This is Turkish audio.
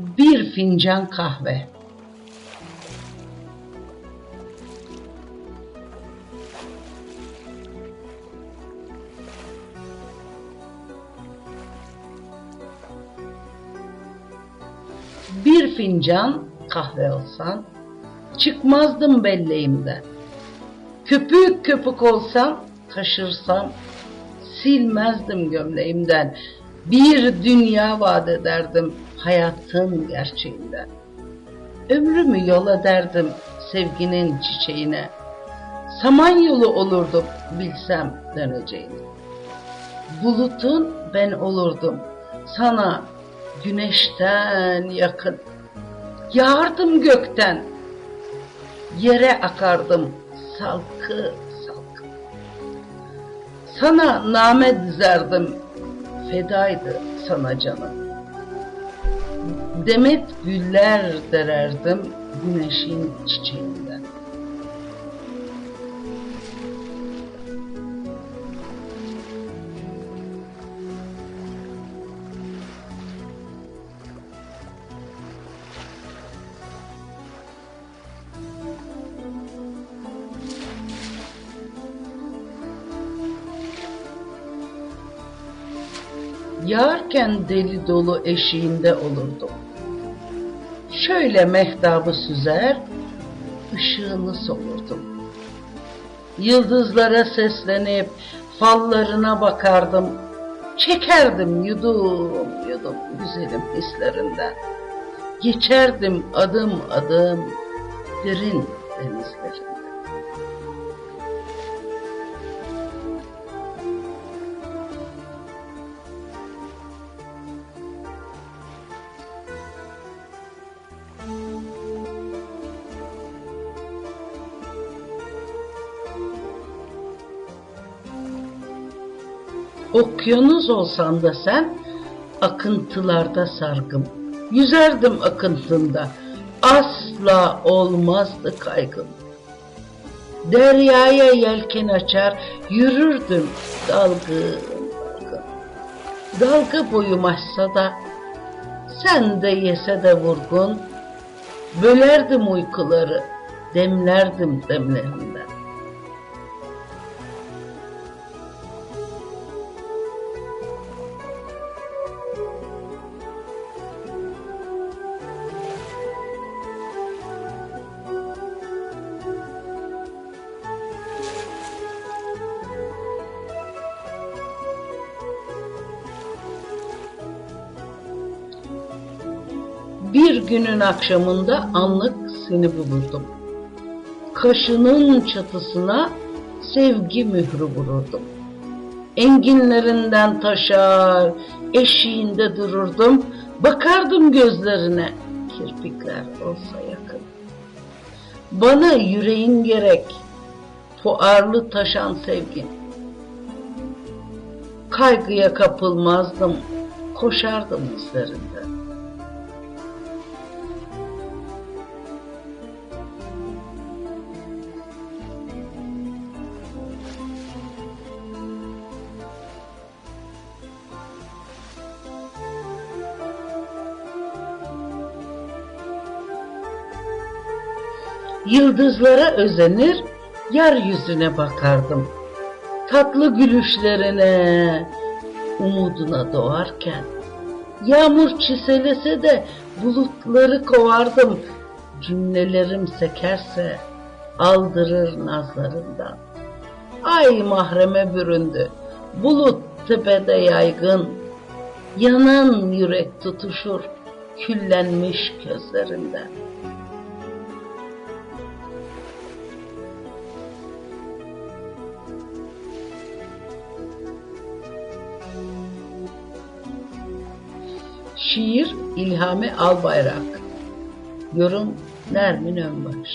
Bir fincan kahve. Bir fincan kahve olsan, çıkmazdım belleğimden. Köpük köpük olsam, taşırsam, silmezdim gömleğimden. Bir dünya vaat ederdim hayatın gerçeğinden. Ömrümü yol ederdim sevginin çiçeğine. Samanyolu olurdum bilsem döneceğini. Bulutun ben olurdum sana güneşten yakın. Yağardım gökten, yere akardım salkı salkı. Sana name dizerdim, fedaydı sana canım. Demet güller dererdim güneşin çiçeğinden. Yağarken deli dolu eşiğinde olurdum. Şöyle mehtabı süzer, ışığını solurdum. Yıldızlara seslenip fallarına bakardım. Çekerdim yudum yudum güzelim hislerinden. Geçerdim adım adım derin denizlerinden. Okyanus olsan da sen akıntılarda sargım. Yüzerdim akıntında. Asla olmazdı kaygım. Deryaya yelken açar, yürürdüm dalgın. Dalga boyum açsa da, sen de yese de vurgun, bölerdim uykuları, demlerdim demlerinden. Bir günün akşamında anlık seni bulurdum. Kaşının çatısına sevgi mührü vururdum. Enginlerinden taşar, eşiğinde dururdum. Bakardım gözlerine, kirpikler olsa yakın. Bana yüreğin gerek, fuarlı taşan sevgin. Kaygıya kapılmazdım, koşardım izlerinden. Yıldızlara özenir, yeryüzüne bakardım. Tatlı gülüşlerine, umuduna doğarken. Yağmur çiselese de bulutları kovardım. Cümlelerim sekerse aldırır nazlarından. Ay mahreme büründü, bulut tepede yaygın. Yanan yürek tutuşur, küllenmiş gözlerinden. Şiir İlhami Albayrak. Yorum Nermin Önbaş